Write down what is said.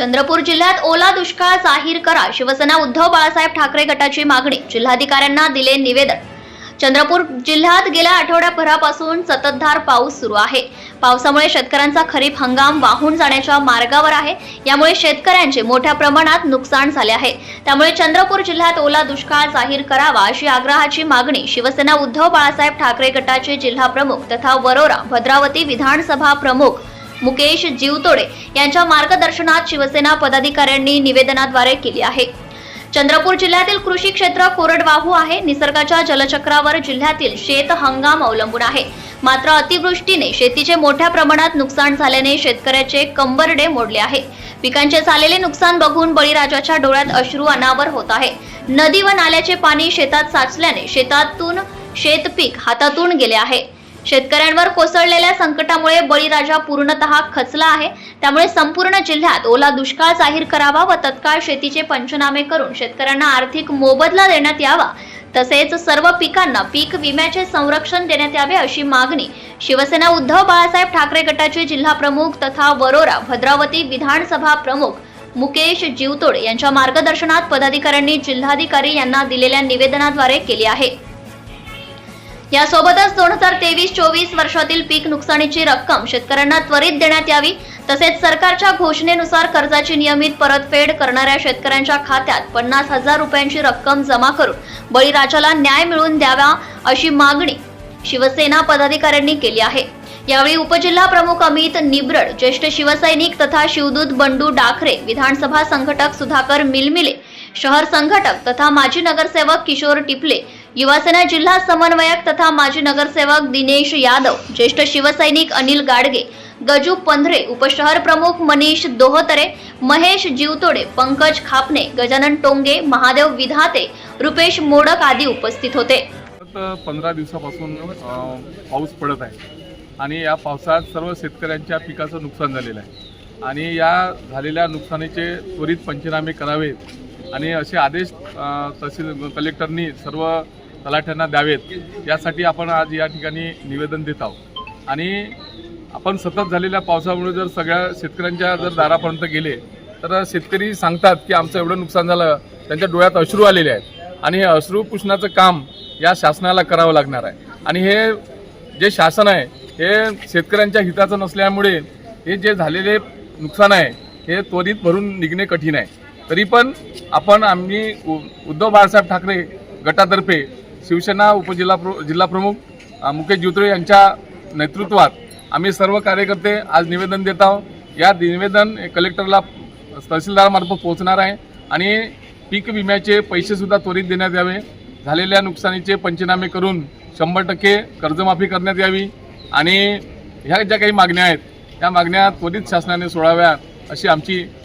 चंद्रपूर जिल्ह्यात ओला दुष्काळ जाहीर करा. शिवसेना उद्धव बाळासाहेब ठाकरे गटाची मागणी. जिल्हाधिकाऱ्यांना दिले निवेदन. चंद्रपूर जिल्ह्यात गेल्या आठवड्याभरापासून सततधार पाऊस सुरू आहे. पावसामुळे शेतकऱ्यांचा खरीप हंगाम वाहून जाण्याच्या मार्गावर आहे. यामुळे शेतकऱ्यांचे मोठ्या प्रमाणात नुकसान झाले आहे. त्यामुळे चंद्रपूर जिल्ह्यात ओला दुष्काळ जाहीर करावा अशी आग्रहाची मागणी शिवसेना उद्धव बाळासाहेब ठाकरे गटाचे जिल्हा प्रमुख तथा वरोरा भद्रावती विधानसभा प्रमुख मुकेश जीवतोडे यांच्या मार्गदर्शनात शिवसेना पदाधिकाऱ्यांनी निवेदनाद्वारे केली आहे. चंद्रपूर जिल्ह्यातील कृषी क्षेत्र कोरडवाहू आहे. निसर्गाच्या जलचक्रावर जिल्ह्यातील शेत हंगाम अवलंबून आहे. मात्र अतिवृष्टीने शेतीचे मोठ्या प्रमाणात नुकसान झाल्याने शेतकऱ्याचे कंबरडे मोडले आहे. पिकांचे झालेले नुकसान बघून बळीराजाच्या डोळ्यात अश्रू अनावर होत आहे. नदी व नाल्याचे पाणी शेतात साचल्याने शेतातून शेतपीक हातातून गेले आहे. शेतकऱ्यांवर कोसळलेल्या संकटामुळे बळीराजा पूर्णतः खचला आहे. त्यामुळे संपूर्ण जिल्ह्यात ओला दुष्काळ जाहीर करावा व तत्काळ शेतीचे पंचनामे करून शेतकऱ्यांना आर्थिक मोबदला देण्यात यावा. तसेच सर्व पिकांना पीक विम्याचे संरक्षण देण्यात यावे अशी मागणी शिवसेना उद्धव बाळासाहेब ठाकरे गटाचे जिल्हा प्रमुख तथा वरोरा भद्रावती विधानसभा प्रमुख मुकेश जीवतोड यांच्या मार्गदर्शनात पदाधिकाऱ्यांनी जिल्हाधिकारी यांना दिलेल्या निवेदनाद्वारे केली आहे. यासोबतच दोन हजार तेवीस चोवीस वर्षातील पीक नुकसानीची रक्कम शेतकऱ्यांना त्वरित देण्यात यावी तसेच सरकारच्या घोषणेनुसार कर्जाची नियमित परतफेड करणाऱ्या शेतकऱ्यांच्या खात्यात पन्नास हजार रुपयांची रक्कम जमा करून बळीराजाला न्याय मिळवून द्यावा अशी मागणी शिवसेना पदाधिकाऱ्यांनी केली आहे. यावेळी उपजिल्हा प्रमुख अमित निब्रड ज्येष्ठ शिवसैनिक तथा शिवदूत बंडू डाखरे विधानसभा संघटक सुधाकर मिलमिले शहर संघटक तथा माजी नगरसेवक किशोर टिपले युवासेना जिल्हा समन्वयक तथा माजी नगरसेवक दिनेश यादव ज्येष्ठ शिवसैनिक अनिल गाडगे गजू पंधरे उपशहर प्रमुख मनीष दोहतरे महेश जीवतोडे पंकज खापणे गजानन टोंगे महादेव विधाते रुपेश मोडक आदी उपस्थित होते. पंधरा दिवसापासून पाऊस पडत आहे. आणि या पावसात सर्व शेतकऱ्यांच्या पिकाचं नुकसान झालेलं आहे. आणि या झालेल्या नुकसानीचे त्वरित पंचनामे करावेत. आणि असे आदेश तहसील कलेक्टरनी सर्व तलाठ्यांना द्यावेत. यासाठी आपण आज या ठिकाणी निवेदन देत आहोत. आणि आपण सतत झालेल्या पावसामुळे जर सगळ्या शेतकऱ्यांच्या जर दारापर्यंत गेले तर शेतकरी सांगतात की आमचं एवढं नुकसान झालं त्यांच्या डोळ्यात अश्रू आलेले आहेत. आणि हे अश्रू पुसण्याचं काम या शासनाला करावं लागणार आहे. आणि हे जे शासन आहे हे शेतकऱ्यांच्या हिताचं नसल्यामुळे हे जे झालेले नुकसान आहे हे त्वरित भरून निघणे कठीण आहे. तरी पण आपण आम्ही उ- उद्धव बाळासाहेब ठाकरे गटातर्फे शिवसेना उपजिल्हा प्र जिल्हाप्रमुख मुकेश जुत्रे यांच्या नेतृत्वात आम्ही सर्व कार्यकर्ते आज निवेदन देत आहोत. या निवेदन कलेक्टरला तहसीलदारामार्फत पोहोचणार आहे आणि पीक विम्याचे पैसेसुद्धा त्वरित देण्यात यावे. झालेल्या नुकसानीचे पंचनामे करून शंभर टक्के कर्जमाफी करण्यात यावी आणि ह्या ज्या काही मागण्या आहेत त्या मागण्या त्वरित शासनाने सोडाव्या अशी आमची